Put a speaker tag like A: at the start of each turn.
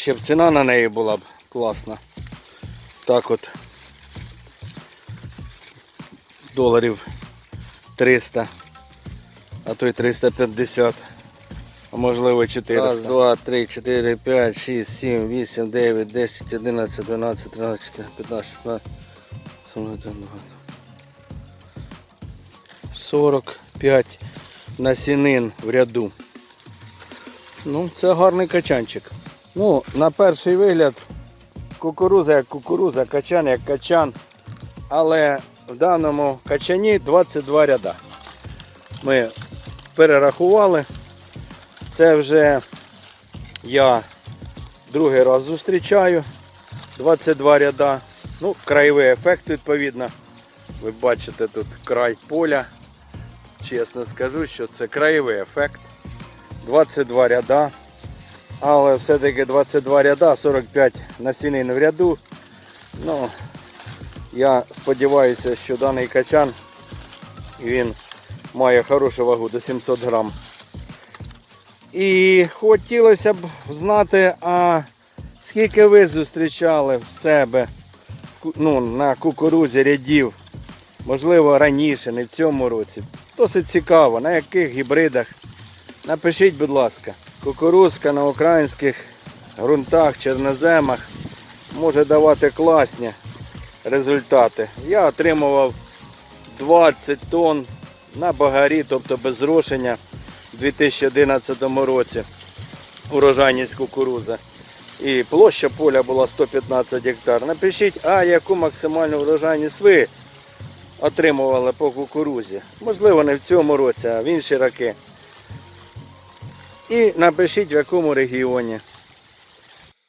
A: Ще б ціна на неї була б класна. Так от. Доларів 300, а то й 350. А можливо 400. Раз, два, три, чотири, п'ять, шість, сім, вісім, дев'ять, десять, одинадцять, дванадцять, тринадцять, чотирнадцять, п'ятнадцять, шістнадцять, сімнадцять, двадцять. 45 насінин в ряду. Ну, це гарний качанчик. Ну, на перший вигляд, кукуруза як кукуруза, качан як качан. Але в даному качані 22 ряда. Ми перерахували. Це вже я другий раз зустрічаю. 22 ряда. Ну, краєвий ефект відповідно. Ви бачите тут край поля. Чесно скажу, що це краєвий ефект. 22 ряда. Але все-таки 22 ряда, 45 насінин в ряду. Ну, я сподіваюся, що даний качан він має хорошу вагу до 700 грам. І хотілося б знати, а скільки ви зустрічали в себе ну, на кукурузі рядів, можливо раніше, не в цьому році. Досить цікаво, на яких гібридах. Напишіть, будь ласка, кукурузка на українських ґрунтах, чорноземах може давати класні результати. Я отримував 20 тонн на багарі, тобто без зрошення у 2011 році урожайність кукурузи. І площа поля була 115 гектар. Напишіть, а яку максимальну урожайність ви отримували по кукурузі. Можливо, не в цьому році, а в інші роки. І напишіть в якому регіоні.